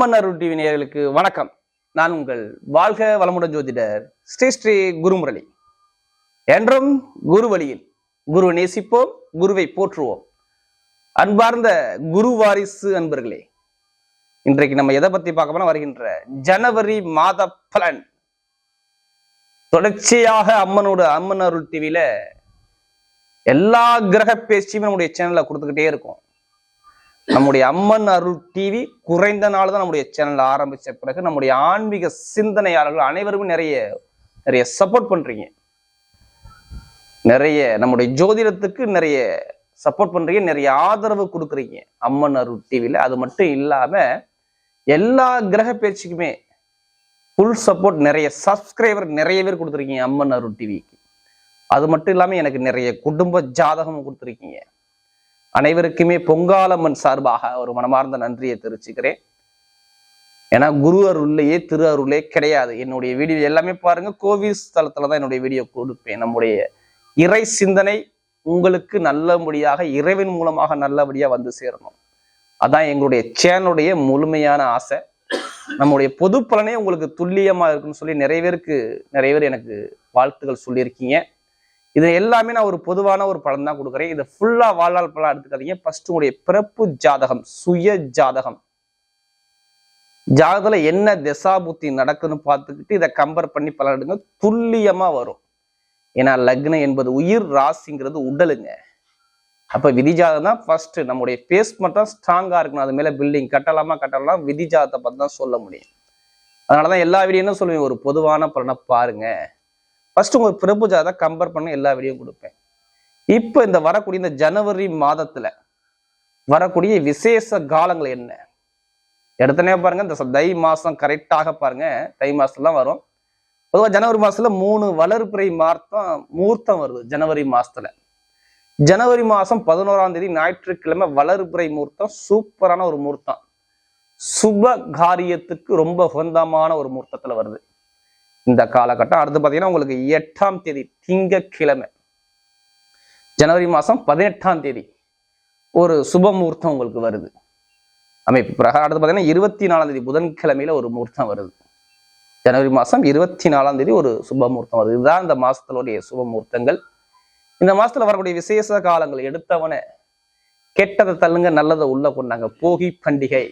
அம்மன் அருள் TV நேயர்களுக்கு வணக்கம். நான் உங்கள் வாழ்க வளமுடன் ஜோதிடர் ஸ்ரீ ஸ்ரீ குருமுரளி. என்றும் குரு வழியில் குரு நேசிப்போம் குருவை போற்றுவோம். அன்பார்ந்த குரு வாரிசு அன்பர்களே இன்றைக்கு நம்ம எதை பத்தி பார்க்க போனா வருகின்ற ஜனவரி மாத பலன். தொடர்ச்சியாக அம்மனோட அம்மன் அருள் டிவியில எல்லா கிரக பேச்சியுமே நம்முடைய சேனல்ல கொடுத்துக்கிட்டே இருக்கும். நம்முடைய அம்மன் அருள் டிவி குறைந்த நாள் தான் நம்முடைய சேனல் ஆரம்பித்த பிறகு நம்முடைய ஆன்மீக சிந்தனையாளர்கள் அனைவருமே நிறைய நிறைய சப்போர்ட் பண்ணுறீங்க நிறைய நம்முடைய ஜோதிடத்துக்கு நிறைய சப்போர்ட் பண்ணுறீங்க நிறைய ஆதரவு கொடுக்குறீங்க அம்மன் அருள் டிவியில அது மட்டும் இல்லாமல் எல்லா கிரக பேச்சுக்குமே ஃபுல் சப்போர்ட் நிறைய சப்ஸ்கிரைபர் நிறைய பேர் கொடுத்துருக்கீங்க அம்மன் அருள் டிவிக்கு. அது மட்டும் இல்லாமல் எனக்கு நிறைய குடும்ப ஜாதகம் கொடுத்துருக்கீங்க. அனைவருக்குமே பொங்காலம்மன் சார்பாக ஒரு மனமார்ந்த நன்றியை தெரிவிச்சுக்கிறேன். ஏன்னா குரு அருள்லையே திரு அருளே கிடையாது. என்னுடைய வீடியோ எல்லாமே பாருங்க. கோவில் ஸ்தலத்துல தான் என்னுடைய வீடியோ கொடுப்பேன். நம்முடைய இறை சிந்தனை உங்களுக்கு நல்லபடியாக இறைவன் மூலமாக நல்லபடியாக வந்து சேரணும். அதான் எங்களுடைய சேனலுடைய முழுமையான ஆசை. நம்முடைய பொது பலனே உங்களுக்கு துல்லியமாக இருக்குன்னு சொல்லி நிறைய பேருக்கு நிறைய பேர் எனக்கு வாழ்த்துக்கள் சொல்லியிருக்கீங்க. இது எல்லாமே நான் ஒரு பொதுவான ஒரு பலன் தான் கொடுக்குறேன். இதை ஃபுல்லாக வாழ்நாள் பலன் எடுத்துக்காதீங்க. ஃபர்ஸ்ட் உங்களுடைய பிறப்பு ஜாதகம் சுய ஜாதகம். ஜாதகத்துல என்ன திசா புத்தி நடக்குதுன்னு பார்த்துக்கிட்டு இதை கம்பேர் பண்ணி பலன் எடுங்க. துல்லியமா வரும். ஏன்னா லக்னம் என்பது உயிர் ராசிங்கிறது உடலுங்க. அப்போ விதி ஜாதகம் தான் ஃபர்ஸ்ட் நம்முடைய பேஸ் மட்டும் ஸ்ட்ராங்காக இருக்கணும். அது மேலே பில்டிங் கட்டலாமா கட்டலாம் விதி ஜாதகத்தை தான் சொல்ல முடியும். அதனாலதான் எல்லா வீடியோ சொல்லுவேன்? ஒரு பொதுவான பலனை பாருங்கள் ஃபர்ஸ்ட் உங்க பிரபு ஜாதகம் கம்பேர் பண்ண எல்லா வீடியோ கொடுப்பேன். இப்போ இந்த வரக்கூடிய இந்த ஜனவரி மாதத்துல வரக்கூடிய விசேஷ காலங்கள் என்ன? எடுத்தனே பாருங்க இந்த தை மாசம் கரெக்டாக பாருங்க தை மாசம்லாம் வரும். பொதுவாக ஜனவரி மாசத்துல மூணு வளர்பிறை மார்த்தம் மூர்த்தம் வருது ஜனவரி மாசத்துல. ஜனவரி மாசம் பதினோராம் தேதி ஞாயிற்றுக்கிழமை வளர்பிறை மூர்த்தம் சூப்பரான ஒரு மூர்த்தம். சுப காரியத்துக்கு ரொம்ப உகந்தமான ஒரு மூர்த்தத்துல வருது. இந்த காலகட்டம். அடுத்து பார்த்தீங்கன்னா உங்களுக்கு எட்டாம் தேதி திங்கக்கிழமை ஜனவரி மாசம் பதினெட்டாம் தேதி ஒரு சுப முகூர்த்தம் உங்களுக்கு வருது. அமைப்பு பிரகாரம். அடுத்து பார்த்தீங்கன்னா இருபத்தி நாலாம் தேதி புதன்கிழமையில ஒரு முகூர்த்தம் வருது. ஜனவரி மாசம் இருபத்தி நாலாம் தேதி ஒரு சுப முகூர்த்தம் வருது. இதுதான் இந்த மாசத்தினுடைய சுப முகூர்த்தங்கள். இந்த மாசத்துல வரக்கூடிய விசேஷ காலங்கள் எடுத்தவன கெட்டதை தள்ளுங்க நல்லதை உள்ள கொண்டாங்க. போகி பண்டிகை.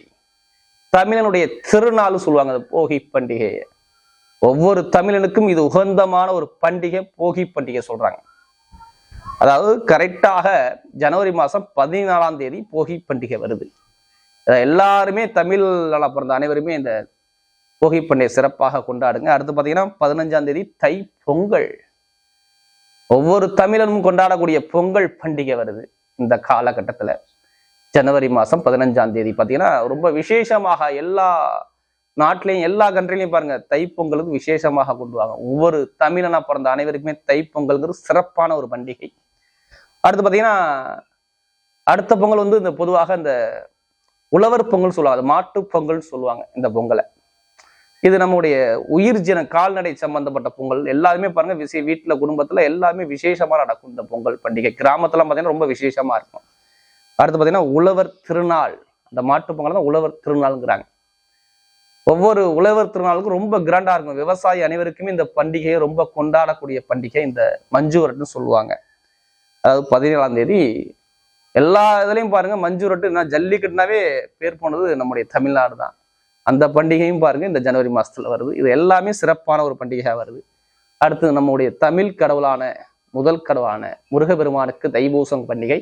தமிழனுடைய திருநாள் சொல்லுவாங்க அந்த போகி பண்டிகை ஒவ்வொரு தமிழனுக்கும் இது உகந்தமான ஒரு பண்டிகை போகி பண்டிகை சொல்றாங்க. அதாவது கரெக்டாக ஜனவரி மாதம் பதினாலாம் தேதி போகி பண்டிகை வருது. இதை எல்லாருமே தமிழ் பிறந்த அனைவருமே இந்த போகி பண்டிகை சிறப்பாக கொண்டாடுங்க. அடுத்து பார்த்தீங்கன்னா பதினஞ்சாம் தேதி தை பொங்கல். ஒவ்வொரு தமிழனும் கொண்டாடக்கூடிய பொங்கல் பண்டிகை வருது இந்த காலகட்டத்தில். ஜனவரி மாதம் பதினஞ்சாம் தேதி பார்த்தீங்கன்னா ரொம்ப விசேஷமாக எல்லா நாட்டிலையும் எல்லா கண்ட்ரிலையும் பாருங்க தைப்பொங்கலுக்கு விசேஷமாக கொண்டுவாங்க ஒவ்வொரு தமிழனா பிறந்த அனைவருக்குமே தைப்பொங்கல்ங்கிறது சிறப்பான ஒரு பண்டிகை. அடுத்து பார்த்தீங்கன்னா அடுத்த பொங்கல் வந்து இந்த பொதுவாக இந்த உழவர் பொங்கல் சொல்லுவாங்க. மாட்டு பொங்கல் சொல்லுவாங்க இந்த பொங்கலை. இது நம்முடைய உயிர் ஜன கால்நடை சம்பந்தப்பட்ட பொங்கல். எல்லாருமே பாருங்க விசே வீட்டில் குடும்பத்தில் எல்லாமே விசேஷமா நடக்கும் இந்த பொங்கல் பண்டிகை. கிராமத்துல பார்த்தீங்கன்னா ரொம்ப விசேஷமா இருக்கும். அடுத்து பார்த்தீங்கன்னா உழவர் திருநாள். அந்த மாட்டு பொங்கல் தான் உழவர் திருநாள்ங்கிறாங்க. ஒவ்வொரு உழவர் திருநாளுக்கும் ரொம்ப கிராண்டா இருக்கும். விவசாயி அனைவருக்குமே இந்த பண்டிகையை ரொம்ப கொண்டாடக்கூடிய பண்டிகை இந்த மஞ்சுவரட்டுன்னு சொல்லுவாங்க. அதாவது பதினேழாம் தேதி. எல்லா இதுலையும் பாருங்க மஞ்சுரட்டு நான் ஜல்லிக்கட்டுனாவே பேர் போனது நம்முடைய தமிழ்நாடு தான். அந்த பண்டிகையும் பாருங்க இந்த ஜனவரி மாசத்துல வருது. இது எல்லாமே சிறப்பான ஒரு பண்டிகையா வருது. அடுத்து நம்முடைய தமிழ் கடவுளான முதல் கடவுளான முருகபெருமானுக்கு தைபூசம் பண்டிகை.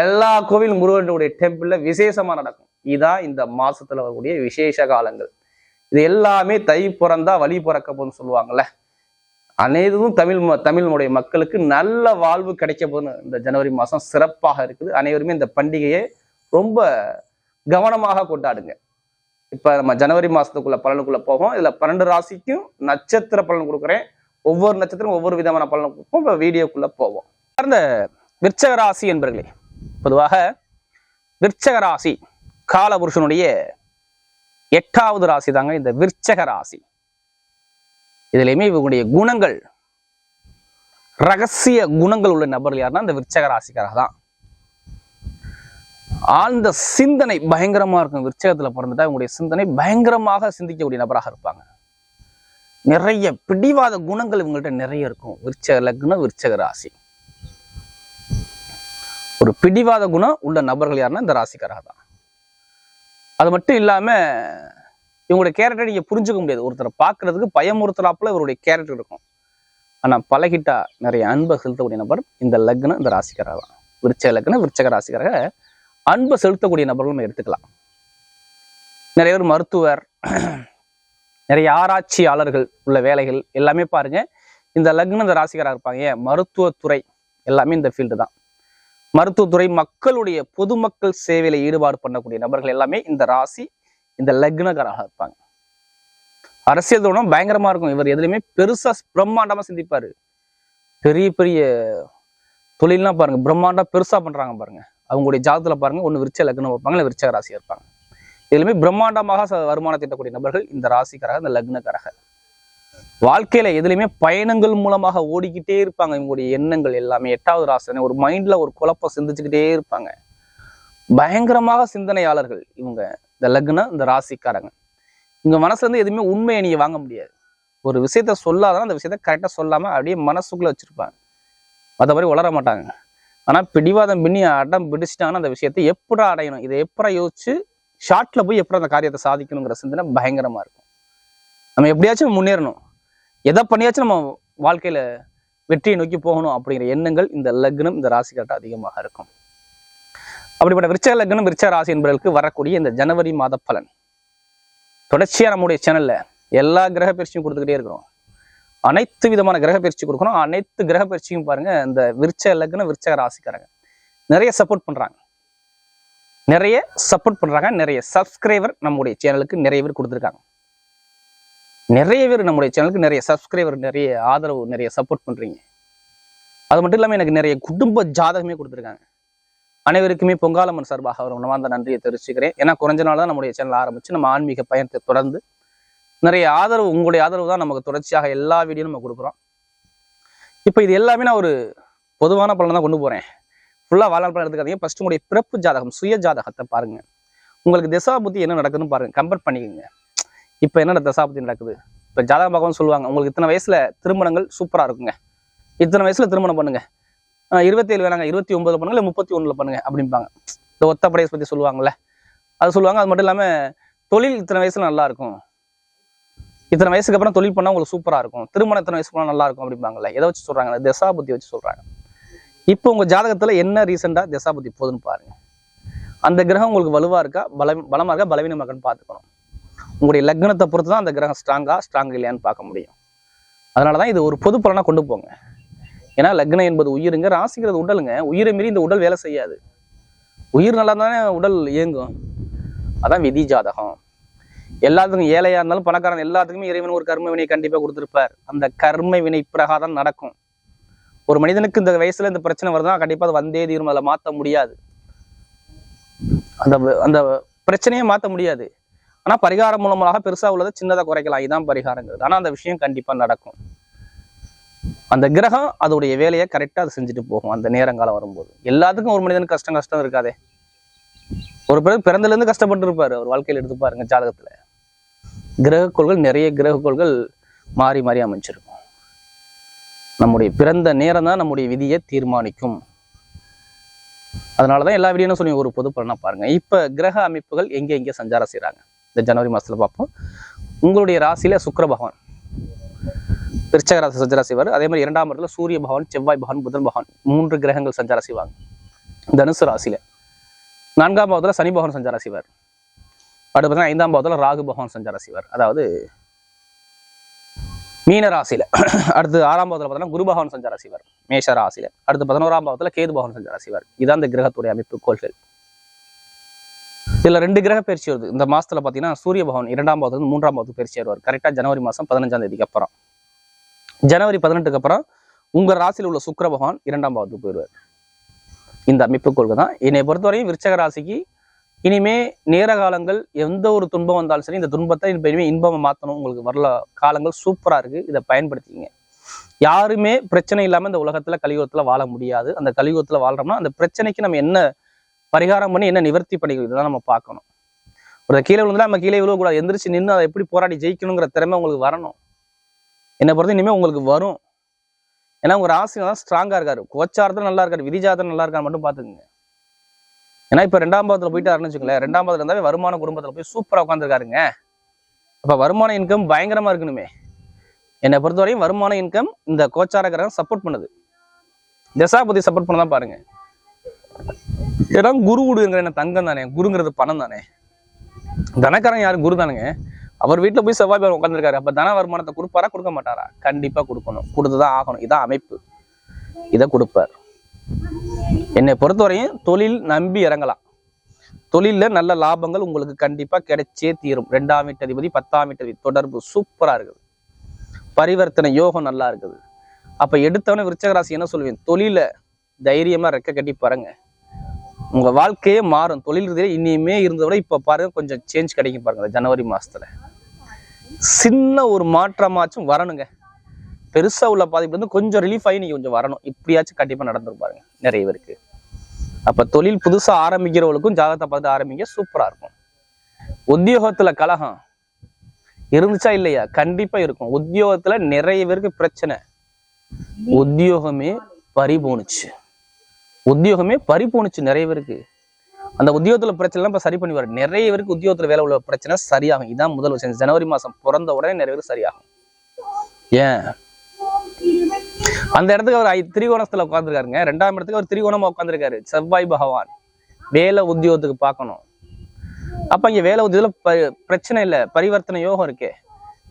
எல்லா கோவில் முருகனுடைய டெம்பிள்ல விசேஷமா நடக்கும். இதான் இந்த மாசத்துல வரக்கூடிய விசேஷ காலங்கள். இது எல்லாமே தை பிறந்தா வழி பிறக்க போகுதுன்னு சொல்லுவாங்கல்ல. அனைத்தும் தமிழ் ம- மக்களுக்கு நல்ல வாழ்வு கிடைக்க போகுதுன்னு இந்த ஜனவரி மாதம் சிறப்பாக இருக்குது. அனைவருமே இந்த பண்டிகையை ரொம்ப கவனமாக கொண்டாடுங்க. இப்போ நம்ம ஜனவரி மாதத்துக்குள்ள பலனுக்குள்ள போவோம் இதில் பன்னெண்டு ராசிக்கும் நட்சத்திர பலன் கொடுக்குறேன். ஒவ்வொரு நட்சத்திரம் ஒவ்வொரு விதமான பலன் கொடுப்போம். இப்போ வீடியோக்குள்ள போவோம். அந்த விற்சக ராசி என்பர்களே பொதுவாக விற்சக ராசி காலபுருஷனுடைய எட்டாவது ராசி தாங்க இந்த விற்சக ராசி. இதுலயுமே இவங்களுடைய குணங்கள் ரகசிய குணங்கள் உள்ள நபர்கள் யாருன்னா இந்த விற்சக ராசிக்காரர் தான். ஆழ்ந்த சிந்தனை பயங்கரமா இருக்கும். விற்சகத்துல பிறந்துட்டா இவங்களுடைய சிந்தனை பயங்கரமாக சிந்திக்கக்கூடிய நபராக இருப்பாங்க. நிறைய பிடிவாத குணங்கள் இவங்கள்ட்ட நிறைய இருக்கும். விற்சக லக்னம் விற்சக ராசி. ஒரு பிடிவாத குணம் உள்ள நபர்கள் யாருன்னா இந்த ராசிக்காரக தான். அது மட்டும் இல்லாமல் இவங்களுடைய கேரக்டர் நீங்கள் புரிஞ்சுக்க முடியாது. ஒருத்தரை பார்க்குறதுக்கு பயமுறுத்தலாப்புல இவருடைய கேரக்டர் இருக்கும். ஆனால் பழகிட்டா நிறைய அன்பை செலுத்தக்கூடிய நபர் இந்த லக்னம் இந்த ராசிக்காராக தான். விருச்சக லக்னம் விருச்சக ராசிக்காராக அன்பை செலுத்தக்கூடிய நபர்கள் நம்ம எடுத்துக்கலாம். நிறைய பேர் மருத்துவர் நிறைய ஆராய்ச்சியாளர்கள் உள்ள வேலைகள் எல்லாமே பாருங்கள் இந்த லக்னம் இந்த ராசிக்காராக இருப்பாங்க. ஏன்? மருத்துவத்துறை எல்லாமே இந்த ஃபீல்டு தான். மருத்துவத்துறை மக்களுடைய பொதுமக்கள் சேவையில ஈடுபாடு பண்ணக்கூடிய நபர்கள் எல்லாமே இந்த ராசி இந்த லக்னகராக இருப்பாங்க. அரசியல் தோணும் பயங்கரமா இருக்கும். இவர் எதுலையுமே பெருசா பிரம்மாண்டமா சிந்திப்பாரு. பெரிய பெரிய தொழில்லாம் பாருங்க பிரம்மாண்டா பெருசா பண்றாங்க பாருங்க. அவங்களுடைய ஜாதத்துல பாருங்க ஒண்ணு விருச்ச லக்னம் வைப்பாங்க இல்லை விருச்ச ராசியாக இருப்பாங்க. இதுலையுமே பிரம்மாண்டமாக வருமானம் திட்டக்கூடிய நபர்கள் இந்த ராசிக்காரக இந்த லக்னக்காரக வாழ்க்கையில எதுலையுமே பயணங்கள் மூலமாக ஓடிக்கிட்டே இருப்பாங்க. இவங்களுடைய எண்ணங்கள் எல்லாமே எட்டாவது ராசனை ஒரு மைண்ட்ல ஒரு குழப்பம் சிந்திச்சுக்கிட்டே இருப்பாங்க. பயங்கரமாக சிந்தனையாளர்கள் இவங்க. இந்த லக்னம் இந்த ராசிக்காரங்க. இவங்க மனசுல இருந்து எதுவுமே உண்மையை நீங்க வாங்க முடியாது. ஒரு விஷயத்த சொல்லாதான் அந்த விஷயத்த கரெக்டா சொல்லாம அப்படியே மனசுக்குள்ள வச்சிருப்பாங்க. மற்றபடி வளர மாட்டாங்க. ஆனா பிடிவாதம் பின்னி அடம் பிடிச்சிட்டாங்கன்னா அந்த விஷயத்தை எப்படா அடையணும்? இதை எப்படா யோசிச்சு ஷார்ட்ல போய் எப்படி அந்த காரியத்தை சாதிக்கணுங்கிற சிந்தனை பயங்கரமா இருக்கும். நம்ம எப்படியாச்சும் முன்னேறணும். எதை பண்ணியாச்சும் நம்ம வாழ்க்கையில வெற்றியை நோக்கி போகணும் அப்படிங்கிற எண்ணங்கள் இந்த லக்னம் இந்த ராசிக்கார்ட்ட அதிகமாக இருக்கும். அப்படிப்பட்ட விருச்ச லக்னம் விருச்ச ராசி என்பவர்களுக்கு வரக்கூடிய இந்த ஜனவரி மாத பலன். தொடர்ச்சியாக நம்முடைய சேனல்ல எல்லா கிரக பயிற்சியும் கொடுத்துக்கிட்டே இருக்கிறோம். அனைத்து விதமான கிரக பயிற்சி கொடுக்கணும். அனைத்து கிரக பயிற்சியும் பாருங்க இந்த விருச்ச லக்னம் விருச்ச ராசிக்காரங்க நிறைய சப்போர்ட் பண்றாங்க. நிறைய சப்போர்ட் பண்றாங்க நிறைய சப்ஸ்கிரைபர் நம்முடைய சேனலுக்கு நிறைய பேர் கொடுத்துருக்காங்க. நிறைய பேர் நம்முடைய சேனலுக்கு நிறைய சப்ஸ்கிரைபர் நிறைய ஆதரவு நிறைய சப்போர்ட் பண்றீங்க. அது மட்டும் இல்லாம எனக்கு நிறைய குடும்ப ஜாதகமே கொடுத்துருக்காங்க. அனைவருக்குமே பொங்காலம்மன் சார்பாக ஒரு மனமார்ந்த நன்றியை தெரிவிச்சுக்கிறேன். ஏன்னா குறைஞ்ச நாள் தான் நம்முடைய சேனல் ஆரம்பிச்சு நம்ம ஆன்மீக பயணத்தை தொடர்ந்து நிறைய ஆதரவு உங்களுடைய ஆதரவு தான் நமக்கு தொடர்ச்சியாக எல்லா வீடியோ நம்ம கொடுக்குறோம். இப்போ இது எல்லாமே நான் ஒரு பொதுவான பலன் தான் கொண்டு போறேன். ஃபுல்லாக வாழ்நாள் பலன் எடுத்துக்காதீங்க. ஃபர்ஸ்ட் உங்களுடைய பிறப்பு ஜாதகம் சுய ஜாதகத்தை பாருங்க. உங்களுக்கு திசா புத்தி என்ன நடக்குதுன்னு பாருங்க. கம்பேர் பண்ணிக்கோங்க. இப்போ என்ன தசாபதி நடக்குது? இப்போ ஜாதகம் பார்க்கணும்னு சொல்லுவாங்க. உங்களுக்கு இத்தனை வயசில் திருமணங்கள் சூப்பராக இருக்குங்க. இத்தனை வயசில் திருமணம் பண்ணுங்க. இருபத்தேழு வேணாங்க. இருபத்தி ஒன்பதுல பண்ணுங்க இல்லை முப்பத்தி ஒன்றில் பண்ணுங்க அப்படிம்பாங்க. இந்த ஒத்த படையை பற்றி சொல்லுவாங்கல்ல. அது சொல்லுவாங்க. அது மட்டும் இல்லாமல் தொழில் இத்தனை வயசில் நல்லாயிருக்கும் இத்தனை வயசுக்கு அப்புறம் தொழில் பண்ணால் உங்களுக்கு சூப்பராக இருக்கும். திருமணம் இத்தனை வயசுக்கு போனால் நல்லா இருக்கும் அப்படிம்பாங்கல்ல. எதை வச்சு சொல்கிறாங்க திசா புத்தி வச்சு சொல்கிறாங்க இப்போ உங்கள் ஜாதகத்தில் என்ன ரீசெண்டாக திசா புத்தி போகுதுன்னு பாருங்கள் அந்த கிரகம் உங்களுக்கு வலுவாக இருக்கா? பல பலமாக இருக்கா? பலவீனமாக இருக்கான்னு பார்த்துக்கணும். உங்களுடைய லக்னத்தை பொறுத்து தான் அந்த கிரகம் ஸ்ட்ராங்காக ஸ்ட்ராங் இல்லையான்னு பார்க்க முடியும். அதனாலதான் இது ஒரு பொது பலனாக கொண்டு போங்க. ஏன்னா லக்னம் என்பது உயிருங்க ராசிங்கிறது உடலுங்க. உயிரை மீறி இந்த உடல் வேலை செய்யாது. உயிர் நல்லா தானே உடல் இயங்கும். அதான் விதி ஜாதகம். எல்லாத்துக்கும் ஏழையாக இருந்தாலும் பணக்காரன் எல்லாத்துக்குமே இறைவன் ஒரு கர்ம வினை கண்டிப்பாக கொடுத்துருப்பார். அந்த கர்ம வினை பிரகாரம் நடக்கும். ஒரு மனிதனுக்கு இந்த வயசுல இந்த பிரச்சனை வருதுன்னா கண்டிப்பாக அது வந்தே தீரும். அதில் மாற்ற முடியாது. அந்த அந்த பிரச்சனையை மாற்ற முடியாது. ஆனா பரிகாரம் மூலமாக பெருசா உள்ளதை சின்னதாக குறைக்கலாம். இதுதான் பரிகாரங்கிறது. ஆனா அந்த விஷயம் கண்டிப்பா நடக்கும். அந்த கிரகம் அதோடைய வேலையை கரெக்டா அது செஞ்சுட்டு போகும் அந்த நேரங்காலம் வரும்போது. எல்லாத்துக்கும் ஒரு மனிதனுக்கு கஷ்டம் கஷ்டம் இருக்காதே. ஒரு பிறகு பிறந்தல இருந்து கஷ்டப்பட்டு இருப்பாரு. அவர் வாழ்க்கையில எடுத்து பாருங்க ஜாதகத்தில். கிரகக்கோள்கள் நிறைய கிரகக்கோள்கள் மாறி மாறி அமைஞ்சிருக்கும். நம்முடைய பிறந்த நேரம் தான் நம்முடைய விதியை தீர்மானிக்கும். அதனாலதான் எல்லா வீடியோனும் சொல்லி ஒரு பொது பலனாக பாருங்க. இப்ப கிரக அமைப்புகள் எங்க எங்கே சஞ்சாரம் செய்கிறாங்க இந்த ஜனவரி மாசத்துல பார்ப்போம். உங்களுடைய ராசியில் சுக்கர பகவான் விருச்சக ராசி சஞ்சாரம் செய்வார் அதே மாதிரி இரண்டாம் இடத்துல சூரிய பகவான் செவ்வாய் பகவான் புதன் பகவான் மூன்று கிரகங்கள் சஞ்சாரம் செய்வாங்க தனுசு ராசியில். நான்காம் பாவத்தில் சனி பகவான் சஞ்சாரம் செய்வார் அடுத்து பார்த்தீங்கன்னா ஐந்தாம் பாவத்தில் ராகு பகவான் சஞ்சாரம் செய்வார் அதாவது மீன ராசியில். அடுத்து ஆறாம் பாவத்தில் பார்த்தீங்கன்னா குரு பகவான் சஞ்சாரம் செய்வார் மேஷ ராசியில். அடுத்து பதினோராம் பாவத்தில் கேது பகவான் சஞ்சாரம் செய்வார் இதான் இந்த கிரகத்துடைய அமைப்பு கோள்கள். இதுல ரெண்டு கிரக பயிற்சி வருது. இந்த மாசத்துல பாத்தீங்கன்னா சூரிய பகவான் இரண்டாம் பாவத்துல மூன்றாம் பாவத்துக்கு பயிற்சி வருவார் கரெக்டா ஜனவரி மாசம் பதினஞ்சாம் தேதிக்கு அப்புறம். ஜனவரி பதினெட்டுக்கு அப்புறம் உங்கள் ராசியில் உள்ள சுக்கர பகவான் இரண்டாம் பாவத்துக்கு போயிடுவார். இந்த அமைப்பு கொள்கை தான். என்னை பொறுத்தவரையும் விருச்சக ராசிக்கு இனிமே நேர காலங்கள் எந்த ஒரு துன்பம் வந்தாலும் சரி இந்த துன்பத்தை இனிமே இன்பமா மாத்தணும். உங்களுக்கு வரல காலங்கள் சூப்பரா இருக்கு. இதை பயன்படுத்திக்கங்க. யாருமே பிரச்சனை இல்லாம இந்த உலகத்துல கலியுகத்தில் வாழ முடியாது. அந்த கலியுகத்தில் வாழ்றோம்னா அந்த பிரச்சனைக்கு நம்ம என்ன பரிகாரம் பண்ணி என்ன நிவர்த்தி பண்ணிக்கிறது இதுதான் நம்ம பார்க்கணும். ஒரு கீழே விழுந்தா நம்ம கீழே விழுவக்கூடாது. எந்திரிச்சு நின்று அதை எப்படி போராடி ஜெயிக்கணுங்கிற திறமை உங்களுக்கு வரணும். என்னை பொறுத்த இனிமேல் உங்களுக்கு வரும். ஏன்னா உங்க ராசி தான் ஸ்ட்ராங்கா இருக்காரு. கோச்சாரத்தில் நல்லா இருக்காரு. விதிஜாதம் நல்லா இருக்காரு மட்டும் பாத்துக்கோங்க ஏன்னா இப்ப ரெண்டாம் பாதத்தில் போயிட்டாருன்னு வச்சுக்கோங்களேன். ரெண்டாம் பாதத்தில் இருந்தாவே வருமான குடும்பத்தில் போய் சூப்பராக உட்காந்துருக்காருங்க அப்போ வருமான இன்கம் பயங்கரமா இருக்கணுமே. என்னை பொறுத்தவரையும் வருமான இன்கம் இந்த கோச்சார சப்போர்ட் பண்ணுது. தசாபதி சப்போர்ட் பண்ணதான் பாருங்க. ஏன்னா குரு விடுங்கிற என்ன தங்கம் தானே குருங்கிறது பணம் தானே. தனக்காரன் யாரும் குரு தானுங்க. அவர் வீட்டுல போய் செவ்வாய் பேர் உட்காந்துருக்காரு அப்போ தன வருமானத்தை கொடுப்பாரா? கொடுக்க மாட்டாரா? கண்டிப்பா கொடுக்கணும். கொடுத்துதான் ஆகணும். இதான் அமைப்பு. இதை கொடுப்பார். என்னை பொறுத்தவரையும் தொழில் நம்பி இறங்கலாம். தொழில்ல நல்ல லாபங்கள் உங்களுக்கு கண்டிப்பா கிடைச்சே தீரும். ரெண்டாம் வீட்டதிபதி பத்தாம் வீட்டதிபதி தொடர்பு சூப்பரா இருக்குது. பரிவர்த்தனை யோகம் நல்லா இருக்குது. அப்போ எடுத்தவனே விருச்சகராசி என்ன சொல்லுவேன் தொழில தைரியமா ரெக்க கட்டி பாருங்க. உங்கள் வாழ்க்கையே மாறும். தொழில் ரீதியில இனிமே இருந்ததை விட இப்போ பாருங்க கொஞ்சம் சேஞ்ச் கிடைக்கும் பாருங்கள் ஜனவரி மாதத்தில் சின்ன ஒரு மாற்றமாச்சும் வரணுங்க. பெருசாக உள்ள பாதிப்பு வந்து கொஞ்சம் ரிலீஃப் ஆகி நீங்கள் கொஞ்சம் வரணும். இப்படியாச்சும் கண்டிப்பாக நடந்துரும் பாருங்க நிறைய பேருக்கு. அப்போ தொழில் புதுசாக ஆரம்பிக்கிறவங்களுக்கும் ஜாதகத்தை பார்த்து ஆரம்பிங்க சூப்பராக இருக்கும். உத்தியோகத்தில் கலகம். இருந்துச்சா இல்லையா? கண்டிப்பாக இருக்கும். உத்தியோகத்தில் நிறைய பேருக்கு பிரச்சனை. உத்தியோகமே பறி போணுச்சு. உத்தியோகமே பறிப்போணுச்சு நிறைய பேருக்கு. அந்த உத்தியோகத்தில் பிரச்சனைலாம் இப்போ சரி பண்ணிவார். நிறைய பேருக்கு உத்தியோகத்தில் வேலை உள்ள பிரச்சனை சரியாகும். இதான் முதல் விஷயம். ஜனவரி மாதம் பிறந்த உடனே நிறைய பேருக்கு சரியாகும். ஏன்? அந்த இடத்துக்கு அவர் ஐ- உட்காந்துருக்காருங்க ரெண்டாம் இடத்துக்கு அவர் திரிகோணமாக உட்காந்துருக்காரு செவ்வாய் பகவான். வேலை உத்தியோகத்துக்கு பார்க்கணும். அப்போ இங்கே வேலை உத்தியோகத்தில் ப- பிரச்சனை இல்லை. பரிவர்த்தனை யோகம் இருக்கே.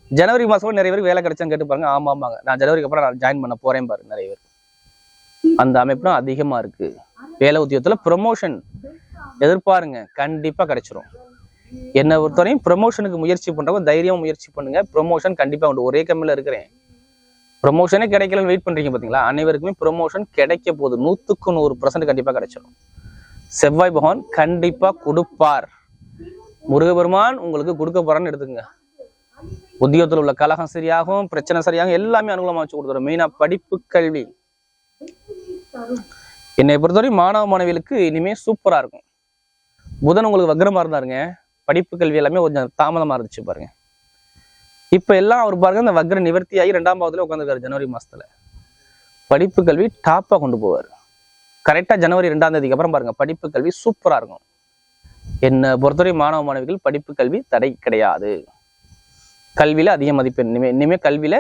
ஜனவரி மாதம் நிறைய பேருக்கு வேலை கிடைச்சான்னு கேட்டு பாருங்க ஆமாம் ஆமாங்க. நான் ஜனவரிக்கு அப்புறம் நான் ஜாயின் பண்ண போகிறேன் பாரு நிறைய பேர். அந்த அமைப்பும் அதிகமா இருக்கு. வேலை உத்தியோகத்துல ப்ரொமோஷன் எதிர்பாருங்க கண்டிப்பா கிடைச்சிரும். என்னை பொறுத்தவரையும் ப்ரொமோஷனுக்கு முயற்சி பண்றவங்க தைரியம் முயற்சி பண்ணுங்க. ப்ரொமோஷன் கண்டிப்பா உண்டு. ஒரே கம்மியில இருக்கிறேன். ப்ரொமோஷனே கிடைக்கலன்னு வெயிட் பண்றீங்க பாத்தீங்களா? அனைவருக்குமே ப்ரொமோஷன் கிடைக்க போகுது. நூத்துக்கு நூறு பர்சன்ட் கண்டிப்பா கிடைச்சிடும் செவ்வாய் பகவான் கண்டிப்பா கொடுப்பார். முருகபெருமான் உங்களுக்கு கொடுக்க போறான்னு எடுத்துக்கங்க. உத்தியோகத்தில் உள்ள கலகம் சரியாகும் பிரச்சனை சரியாகும் எல்லாமே அனுகூலமா வச்சு கொடுத்துரும். மெயினா படிப்பு கல்வி. என்னை பொறுத்தவரை மாணவ மாணவிகளுக்கு இனிமே சூப்பரா இருக்கும். புதன் உங்களுக்கு வக்ரமா இருந்தாருங்க. படிப்பு கல்வி எல்லாமே கொஞ்சம் தாமதமா இருந்துச்சு பாருங்க. இப்ப எல்லாம் அவர் பாருங்க இந்த வக்ர நிவர்த்தி ஆகி ரெண்டாம் பாவத்துல உட்காந்துருக்காரு ஜனவரி மாசத்துல. படிப்பு கல்வி டாப்பா கொண்டு போவார். கரெக்டா ஜனவரி ரெண்டாம் தேதிக்கு அப்புறம் பாருங்க படிப்பு கல்வி சூப்பரா இருக்கும். என்னை பொறுத்தவரை மாணவ மாணவிகள் படிப்பு கல்வி தடை கிடையாது. கல்வியில அதிக மதிப்பெண் இனிமே இனிமே கல்வியில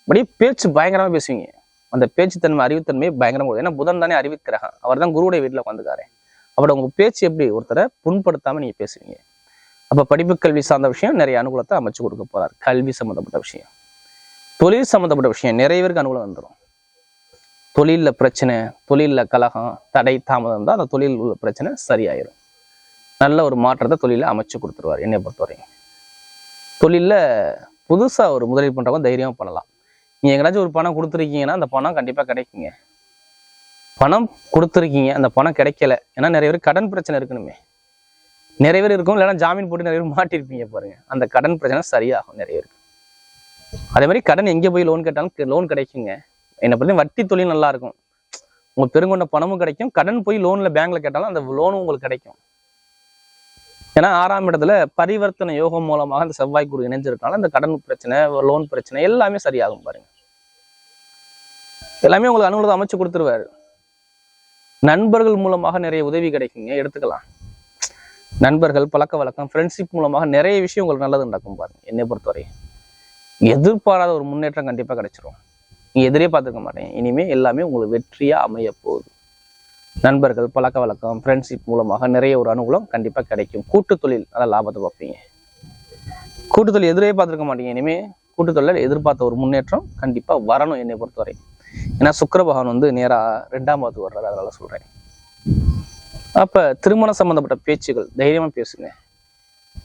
அப்படியே பேச்சு பயங்கரமா பேசுவீங்க. அந்த பேச்சுத்தன்மை அறிவுத்தன்மை பயங்கரமாக ஏன்னா புதன் தானே அறிவிக்கிறகம் அவர் தான் குருவுடைய வீட்டுல உட்காந்துக்காரு அப்படி உங்க பேச்சு எப்படி? ஒருத்தரை புண்படுத்தாம நீங்க பேசுவீங்க. அப்ப படிப்பு கல்வி சார்ந்த விஷயம் நிறைய அனுகூலத்தை அமைச்சு கொடுக்க போகிறார் கல்வி சம்மந்தப்பட்ட விஷயம். தொழில் சம்மந்தப்பட்ட விஷயம். நிறைய பேருக்கு அனுகூலம் வந்துடும் தொழில்ல பிரச்சனை தொழிலில் கலகம் தடை தாமதம் தான் அந்த தொழில் உள்ள பிரச்சனை சரியாயிரும். நல்ல ஒரு மாற்றத்தை தொழிலில் அமைச்சு கொடுத்துருவார் என்னை பொறுத்தவரையும் தொழிலில் புதுசா ஒரு முதலீடு பண்ணுறவங்க தைரியமாக பண்ணலாம். நீங்க எங்கேயாச்சும் ஒரு பணம் கொடுத்துருக்கீங்கன்னா அந்த பணம் கண்டிப்பா கிடைக்குங்க. பணம் கொடுத்துருக்கீங்க அந்த பணம் கிடைக்கல. ஏன்னா நிறைய பேர் கடன் பிரச்சனை இருக்கணுமே. நிறைய பேர் இருக்கும் இல்லைன்னா ஜாமீன் போட்டு நிறைய பேர் மாட்டிருப்பீங்க பாருங்க. அந்த கடன் பிரச்சனை சரியாகும் நிறைய பேருக்கு. அதே மாதிரி கடன் எங்கே போய் லோன் கேட்டாலும் லோன் கிடைக்குங்க. என்னை பற்றி வட்டி தொழில் நல்லா இருக்கும். உங்க பெருங்கொண்ட பணமும் கிடைக்கும். கடன் போய் லோன்ல பேங்க்ல கேட்டாலும் அந்த லோனும் உங்களுக்கு கிடைக்கும். ஏன்னா ஆறாம் இடத்துல பரிவர்த்தனை யோகம் மூலமாக அந்த செவ்வாய் குரு இணைஞ்சிருக்கனால அந்த கடன் பிரச்சனை லோன் பிரச்சனை எல்லாமே சரியாகும் பாருங்க. எல்லாமே உங்களுக்கு அனுகூலத்தை அமைச்சு கொடுத்துருவாரு. நண்பர்கள் மூலமாக நிறைய உதவி கிடைக்குங்க எடுத்துக்கலாம். நண்பர்கள் பழக்க வழக்கம் ஃப்ரெண்ட்ஷிப் மூலமாக நிறைய விஷயம் உங்களுக்கு நல்லது நடக்கும் பாருங்க என்னை பொறுத்தவரை. எதிர்பாராத ஒரு முன்னேற்றம் கண்டிப்பா கிடைச்சிரும். நீங்கள் எதிரே பார்த்துக்க மாட்டேன். இனிமேல் எல்லாமே உங்களுக்கு வெற்றியா அமைய போகுது. நண்பர்கள் பழக்க வழக்கம் ஃப்ரெண்ட்ஷிப் மூலமாக நிறைய ஒரு அனுகூலம் கண்டிப்பா கிடைக்கும். கூட்டு தொழில் நல்ல லாபத்தை பார்ப்பீங்க. கூட்டு தொழில் எதிரே பார்த்துருக்க மாட்டீங்க. இனிமேல் கூட்டு தொழில் எதிர்பார்த்த ஒரு முன்னேற்றம் கண்டிப்பா வரணும் என்னை பொறுத்தவரை. ஏன்னா சுக்கர பகவான் வந்து நேரா ரெண்டாம் பாவத்துக்கு வர்றாரு அதனால் சொல்றேன். அப்ப திருமணம் சம்மந்தப்பட்ட பேச்சுகள் தைரியமா பேசுங்க.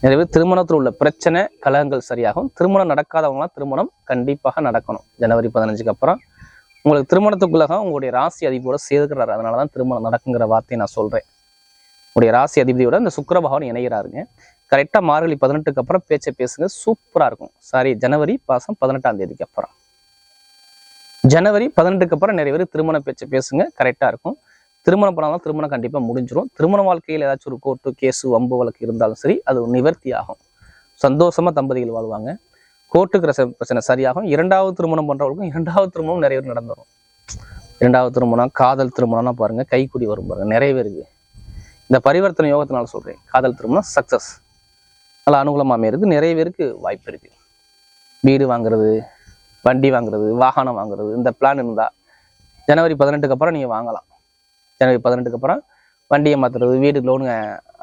நிறைய திருமணத்தில் உள்ள பிரச்சனை கலகங்கள் சரியாகும். திருமணம் நடக்காதவங்களாம் திருமணம் கண்டிப்பாக நடக்கணும். ஜனவரி பதினஞ்சுக்கு அப்புறம் உங்களுக்கு திருமணத்துக்குள்ளாக உங்களுடைய ராசி அதிபதியோட சேர்க்கிறாரு. அதனாலதான் திருமணம் நடக்குங்கிற வார்த்தையை நான் சொல்றேன். உங்களுடைய ராசி அதிபதியோட இந்த சுக்கர பகவான் இணைகிறாருங்க கரெக்டா மார்கழி பதினெட்டுக்கு அப்புறம் பேச்சை பேசுங்க. சூப்பரா இருக்கும். சாரி ஜனவரி பாசம் பதினெட்டாம் தேதிக்கு அப்புறம். ஜனவரி பதினெட்டுக்கு அப்புறம் நிறைய பேர் திருமண பேச்சை பேசுங்க. கரெக்டா இருக்கும். திருமணம் பண்ணாலும் திருமணம் கண்டிப்பாக முடிஞ்சிடும் திருமண வாழ்க்கையில் ஏதாச்சும் ஒரு கோர்ட்டு கேஸு வம்பு வழக்கு இருந்தாலும் சரி அது நிவர்த்தி ஆகும். சந்தோஷமா தம்பதிகள் வாழ்வாங்க. கோர்ட்டுக்கு ரச- பிரச்சனை சரியாகும். இரண்டாவது திருமணம் பண்ணுறவங்களுக்கும் இரண்டாவது திருமணம் நிறைய பேர் நடந்துடும் இரண்டாவது திருமணம் காதல் திருமணம்னா பாருங்க கைக்குடி வரும் பாருங்க நிறைய பேருக்கு இந்த பரிவர்த்தனை யோகத்தினால சொல்கிறேன் காதல் திருமணம் சக்ஸஸ் நல்லா அனுகூலமாக அமையிறது நிறைய பேருக்கு வாய்ப்பு இருக்குது வீடு வாங்குறது வண்டி வாங்குறது வாகனம் வாங்குறது இந்த பிளான் இருந்தால் ஜனவரி பதினெட்டுக்கு அப்புறம் நீங்கள் வாங்கலாம். ஜனவரி பதினெட்டுக்கு அப்புறம் வண்டியை மாற்றுறது வீடு லோனு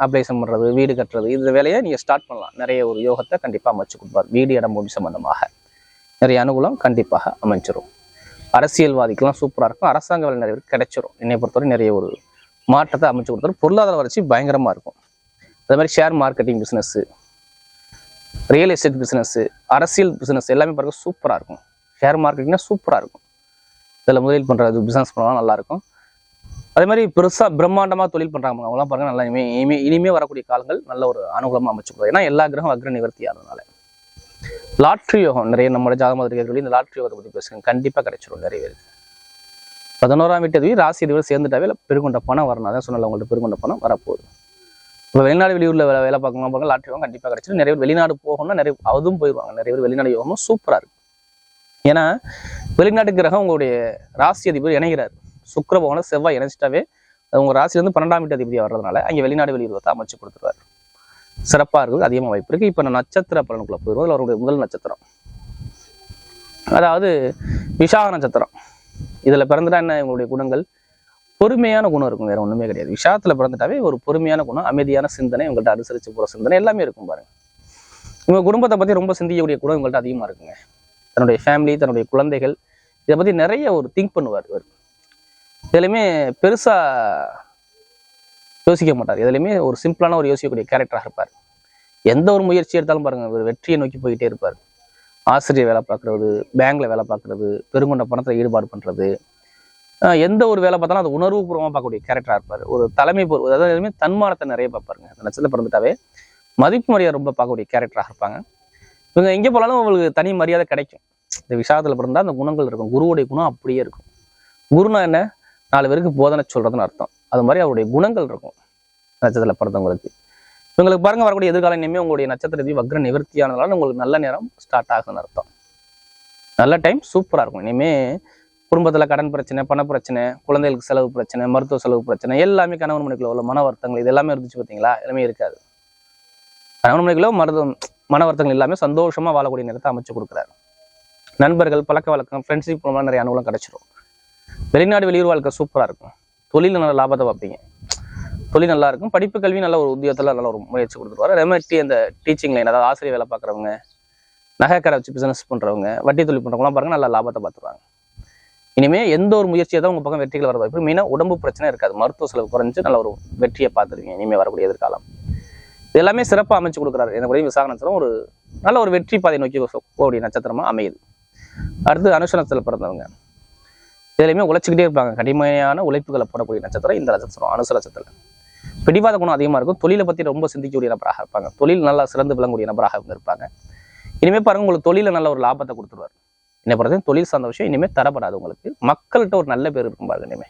அப்ளிகேஷன் பண்ணுறது வீடு கட்டுறது இந்த வேலையை நீங்கள் ஸ்டார்ட் பண்ணலாம். நிறைய ஒரு யோகத்தை கண்டிப்பாக அமைச்சு கொடுப்பார். வீடு இடம் பூமி சம்பந்தமாக. நிறைய அனுகூலம் கண்டிப்பாக அமைஞ்சிரும். அரசியல்வாதிக்கெல்லாம் சூப்பராக இருக்கும். அரசாங்க வேலை நிறைய கிடைச்சிரும். என்னை பொறுத்தவரை நிறைய ஒரு மாற்றத்தை அமைச்சு கொடுத்தாரு. பொருளாதார வளர்ச்சி பயங்கரமாக இருக்கும். அதே மாதிரி share marketing business real estate business அரசியல் பிஸ்னஸ் எல்லாமே பார்க்க சூப்பராக இருக்கும். ஷேர் மார்க்கெட்டிங்னா சூப்பராக இருக்கும். இதில் முதலீடு பண்ணுறது பிஸ்னஸ் பண்ணலாம் நல்லாயிருக்கும் அதே மாதிரி பெருசாக பிரம்மாண்டமா தொழில் பண்ணுறாங்க அவங்களாம் பாருங்க நல்லா இனிமே இனிமே இனிமே வரக்கூடிய காலங்கள் நல்ல ஒரு அனுகூலமாக அமைச்சு கொடுக்கும் ஏன்னா எல்லா கிரகம் அக்ர நிவர்த்தி ஆனதுனால. லாட்ரி யோகம் நிறைய நம்மளோட ஜாதக இந்த லாட்ரி யோகத்தை பற்றி பேசுங்க. கண்டிப்பாக கிடைச்சிரும் நிறைய பேருக்கு. பதினோராம் வீட்டு அதிபதி ராசி அதிபதி சேர்ந்துட்டாவே இல்லை பெருங்கொண்ட பணம் வரணும். அதான் சொன்னால உங்கள்ட்ட பெருங்கொண்ட பணம் வரப்போகுது. இப்போ வெளிநாடு வெளியூர்ல வேலை வேலை பார்க்கணும் பாருங்க லாட்ரி யோகம் கண்டிப்பாக கிடைச்சிடும் நிறைய பேர் வெளிநாடு போகணும்னா நிறைய அதுவும் போயிடுவாங்க நிறைய பேர் வெளிநாடு யோகமும் சூப்பராக இருக்கு ஏன்னா வெளிநாட்டு கிரகம் உங்களுடைய ராசி அதிபர் இணைகிறார். சுக்கிர செவ்வாய் இணைச்சிட்டாவே உங்கள் உங்க பன்னெண்டாம் வீட்டு அதிபதி வர்றதுனால அங்கே வெளிநாடு வெளியுறவத்தை அமைச்சு கொடுத்துருவார். சிறப்பாக இருக்குது அதிகமாக வாய்ப்பு இருக்கு. இப்போ நான் நட்சத்திர பலனுக்குள்ளே போயிடுவோம். அதில் அவருடைய முதல் நட்சத்திரம். அதாவது விஷாக நட்சத்திரம். இதுல பிறந்துட்டா என்ன? இவங்களுடைய குணங்கள். பொறுமையான குணம் இருக்கும் வேற ஒண்ணுமே கிடையாது. விஷாத்துல பிறந்துட்டாவே ஒரு பொறுமையான குணம் அமைதியான சிந்தனை உங்கள்கிட்ட அனுசரித்து போற சிந்தனை எல்லாமே இருக்கும் பாருங்க. இவங்க குடும்பத்தை பத்தி ரொம்ப சிந்திக்கக்கூடிய குணம் உங்கள்கிட்ட அதிகமா இருக்குங்க. தன்னுடைய ஃபேமிலி தன்னுடைய குழந்தைகள் இதை பத்தி நிறைய ஒரு திங்க் பண்ணுவார் இவர். எதுலையுமே பெருசாக யோசிக்க மாட்டார். எதுலையுமே ஒரு சிம்பிளான ஒரு யோசிக்கக்கூடிய கேரக்டராக இருப்பார். எந்த ஒரு முயற்சி எடுத்தாலும் பாருங்க ஒரு வெற்றியை நோக்கி போய்கிட்டே இருப்பார். ஆசிரியர் வேலை பார்க்குறது பேங்க்கில் வேலை பார்க்குறது பெருங்கொண்ட பணத்தில் ஈடுபாடு பண்ணுறது எந்த ஒரு வேலை பார்த்தாலும் அது உணர்வுபூர்வமாக பார்க்கக்கூடிய கேரக்டராக இருப்பார். ஒரு தலைமை பொருள் அதாவது எதுவுமே தன்மானத்தை நிறைய பார்ப்பாருங்க. அந்த நட்சத்திரம் பிறந்துட்டாவே மதிப்பு மரியாதை ரொம்ப பார்க்கக்கூடிய கேரக்டராக இருப்பாங்க. இவங்க எங்கே போனாலும் அவங்களுக்கு தனி மரியாதை கிடைக்கும். இந்த விஷாதத்தில் பிறந்தால் அந்த குணங்கள் இருக்கும். குருவுடைய குணம் அப்படியே இருக்கும். குருனா என்ன? நாலு பேருக்கு போதனை சொல்றதுன்னு அர்த்தம். அது மாதிரி அவருடைய குணங்கள் இருக்கும் நட்சத்திரத்தில் பிறந்தவங்களுக்கு. இவங்களுக்கு பாருங்க வரக்கூடிய எதிர்காலம் இனிமே உங்களுடைய நட்சத்திர வக்ர நிவர்த்தியானதுனால உங்களுக்கு நல்ல நேரம் ஸ்டார்ட் ஆகுதுன்னு அர்த்தம். நல்ல டைம் சூப்பரா இருக்கும். இனிமே குடும்பத்தில் கடன் பிரச்சனை பண பிரச்சனை குழந்தைகளுக்கு செலவு பிரச்சனை மருத்துவ செலவு பிரச்சனை எல்லாமே கணவன் மணிக்குள்ள உள்ள மன வருத்தங்கள் இது எல்லாமே இருந்துச்சு பார்த்தீங்களா எல்லாமே இருக்காது. கணவன் மணிக்குள்ள மருத்துவம் மன வருத்தங்கள் எல்லாமே சந்தோஷமா வாழக்கூடிய நேரத்தை அமைச்சு கொடுக்குறாரு. நண்பர்கள் பழக்க வழக்கம் ஃப்ரெண்ட்ஷிப் மூலமாக நிறைய அனுகூலம் கிடச்சிரும். வெளிநாடு வெளியூர் வாழ்க்கை சூப்பரா இருக்கும். தொழில் நல்ல லாபத்தை பார்ப்பீங்க. தொழில் நல்லா இருக்கும். படிப்பு கல்வி நல்ல ஒரு உத்தியோகத்தில் நல்ல ஒரு முயற்சி கொடுத்துருவாரு. அதே மாதிரி அந்த டீச்சிங் லைன் அதாவது ஆசிரியர் வேலை பார்க்குறவங்க நகைக்கடை வச்சு பிசினஸ் பண்றவங்க வட்டி தொழில் பண்ணுறவங்களாம் பாருங்க நல்ல லாபத்தை பார்த்துருவாங்க. இனிமே எந்த ஒரு முயற்சியை தான் உங்க பக்கம் வெற்றிகள் வர வாய்ப்பு மெயினாக உடம்பு பிரச்சனை இருக்காது. மருத்துவ செலவு குறைஞ்சு நல்ல ஒரு வெற்றியை பார்த்துருவீங்க. இனிமேல் வரக்கூடிய எதிர்காலம். இது எல்லாமே சிறப்பாக அமைச்சு கொடுக்குறாரு. என்னுடைய விசாக நட்சத்திரம் ஒரு நல்ல ஒரு வெற்றி பாதை நோக்கி போகக்கூடிய நட்சத்திரமா அமையுது. அடுத்து அனுஷ நட்சத்திரத்தில் பிறந்தவங்க. இதுலையுமே உழைச்சிக்கிட்டே இருப்பாங்க. கடுமையான உழைப்புகளை போடக்கூடிய நட்சத்திரம் இந்த நட்சத்திரம் அனுச நட்சத்திரம். பிடிவாத குணம் அதிகமாக இருக்கும். தொழிலை பற்றி ரொம்ப சிந்திக்கக்கூடிய நபராக இருப்பாங்க. தொழில் நல்லா சிறந்து விளங்கக்கூடிய நபராக இவங்க இருப்பாங்க. இனிமே பாருங்க உங்களுக்கு தொழில நல்ல ஒரு லாபத்தை கொடுத்துருவார். என்ன பண்ணுறது தொழில் சார்ந்த விஷயம் இனிமே தரப்படாது உங்களுக்கு. மக்கள்கிட்ட ஒரு நல்ல பேர் இருக்கும் பாருங்க இனிமே.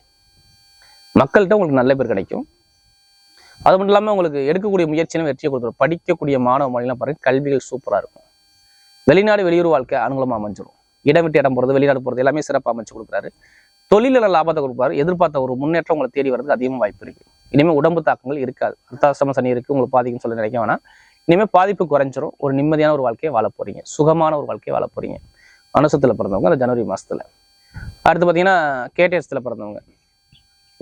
மக்கள்கிட்ட உங்களுக்கு நல்ல பேர் கிடைக்கும். அது மட்டும் இல்லாமல் உங்களுக்கு எடுக்கக்கூடிய முயற்சியும் வெற்றியை கொடுத்துரும். படிக்கக்கூடிய மாணவ மாநிலம் பாருங்க கல்விகள் சூப்பராக இருக்கும். வெளிநாடு வெளியூர் வாழ்க்கை அனுகூலமாக அமைஞ்சிடும் இடம் விட்டு இடம் போகிறது வெளிநாடு போகிறது எல்லாமே சிறப்பாக அமைச்சு கொடுக்குறாரு. தொழிலில் லாபத்தை கொடுப்பாரு. எதிர்பார்த்த ஒரு முன்னேற்றம் உங்களை தேடி வரதுக்கு அதிகமாக வாய்ப்பு இருக்கு. இனிமேல் உடம்பு தாக்கங்கள் இருக்காது. அர்த்தாசிரம சனி இருக்கு உங்களுக்கு பாதிக்குன்னு சொல்லி நினைக்க வேணாம். இனிமேல் பாதிப்பு குறைஞ்சிரும். ஒரு நிம்மதியான ஒரு வாழ்க்கையை வாழ போகிறீங்க சுகமான ஒரு வாழ்க்கையை வாழ போகிறீங்க அனுசத்தில் பிறந்தவங்க அந்த ஜனவரி மாசத்துல. அடுத்து பார்த்தீங்கன்னா கேடிஎஸ்ல பிறந்தவங்க.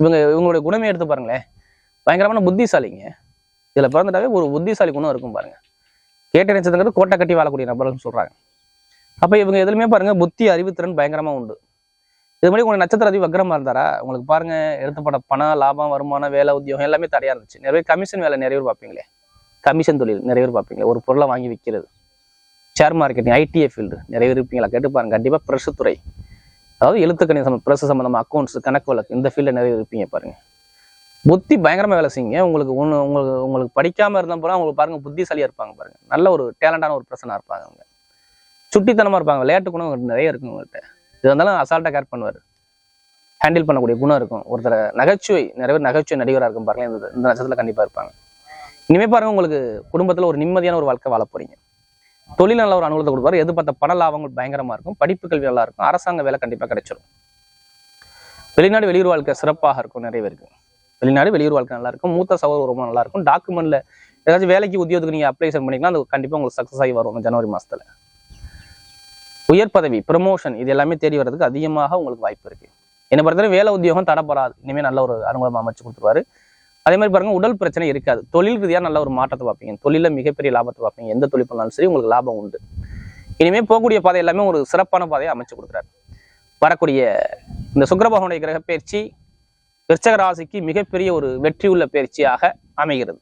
இவங்க இவங்களுடைய குணமே எடுத்து பாருங்களேன். பயங்கரமான புத்திசாலிங்க. இதுல பிறந்துட்டாவே ஒரு புத்திசாலி குணம் இருக்கும் பாருங்க. கேட்ட கோட்டை கட்டி வாழக்கூடிய நபர்கள்னு சொல்றாங்க. அப்போ இவங்க எதுலையுமே பாருங்கள் புத்தி அறிவுத்திறன் பயங்கரமாக உண்டு. இது மாதிரி உங்களுக்கு நட்சத்திர அதிக வக்கரமாக இருந்தாரா? உங்களுக்கு பாருங்க எடுத்துப்பட்ட பணம் லாபம் வருமானம் வேலை உத்தியோகம் எல்லாமே தடையாக இருந்துச்சு. நிறைய கமிஷன் வேலை நிறைய பேர் பார்ப்பீங்களே? கமிஷன் தொழில் நிறைய பேர் பார்ப்பீங்களே? ஒரு பொருளை வாங்கி விற்கிறது ஷேர் மார்க்கெட்டிங் ஐடிஏ ஃபீல்டு நிறைய பேர் இருப்பீங்களா? கேட்டு பாருங்க கண்டிப்பாக பிரசு துறை. அதாவது எழுத்துக்கணி சம்ம பிரசு சம்மந்தமாக அக்கௌண்ட்ஸ் கணக்கு வழக்கு இந்த ஃபீல்டில் நிறைய இருப்பீங்க பாருங்க. புத்தி பயங்கரமாக வேலை செய்யுங்க. உங்களுக்கு ஒன்று உங்களுக்கு உங்களுக்கு படிக்காமல் இருந்தால் போல உங்களுக்கு பாருங்க புத்திசாலியாக இருப்பாங்க பாருங்க. நல்ல ஒரு டேலண்டான ஒரு பர்சனாக இருப்பாங்க அவங்க. சுட்டித்தனமாக இருப்பாங்க. விளையாட்டு குணம் நிறைய இருக்கும் உங்கள்கிட்ட இது இருந்தாலும் அசால்ட்டாக கேர் பண்ணுவார். ஹேண்டில் பண்ணக்கூடிய குணம் இருக்கும். ஒருத்தர் நகைச்சுவை நிறைய பேர் நகைச்சுவை நடிகராக இருக்கும் பாருங்க இந்த இந்த நட்சத்திரத்தில் கண்டிப்பாக இருப்பாங்க. இனிமே பாருங்க உங்களுக்கு குடும்பத்தில் ஒரு நிம்மதியான ஒரு வாழ்க்கை வாழ போறீங்க. தொழில் நல்ல ஒரு அனுகூலத்தை கொடுப்பாரு. எதிர்பார்த்த பண லாபங்கள் பயங்கரமா இருக்கும். படிப்பு கல்வி நல்லா இருக்கும். அரசாங்க வேலை கண்டிப்பாக கிடைச்சிடும் வெளிநாடு வெளியூர் வாழ்க்கை சிறப்பாக இருக்கும் நிறைய பேருக்கு. வெளிநாடு வெளியூர் வாழ்க்கை நல்லா இருக்கும். மூத்த சகோதர ரொம்ப நல்லா இருக்கும். டாக்குமெண்ட்ல ஏதாச்சும் வேலைக்கு உத்தியோகத்துக்கு நீங்க அப்ளிகேஷன் பண்ணிக்கலாம் அது கண்டிப்பா உங்களுக்கு சக்ஸஸ் ஆகி வரும் ஜனவரி மாசத்துல. உயர் பதவி ப்ரமோஷன் இது எல்லாமே தேடி வர்றதுக்கு அதிகமாக உங்களுக்கு வாய்ப்பு இருக்கு. என்னை பொறுத்தவரை வேலை உத்தியோகம் தடப்படாது. இனிமேல் நல்ல ஒரு அனுகூலம் அமைச்சு கொடுத்துருவாரு. அதே மாதிரி பாருங்க உடல் பிரச்சனை இருக்காது. தொழில் ரீதியாக நல்ல ஒரு மாற்றத்தை பார்ப்பீங்க. தொழில மிகப்பெரிய லாபத்தை பார்ப்பீங்க. எந்த தொழில் பண்ணாலும் சரி உங்களுக்கு லாபம் உண்டு. இனிமேல் போகக்கூடிய பாதை எல்லாமே ஒரு சிறப்பான பாதையை அமைச்சு கொடுக்குறாரு. வரக்கூடிய இந்த சுக்கரபகவனுடைய கிரக பயிற்சி விருச்சக ராசிக்கு மிகப்பெரிய ஒரு வெற்றியுள்ள பயிற்சியாக அமைகிறது.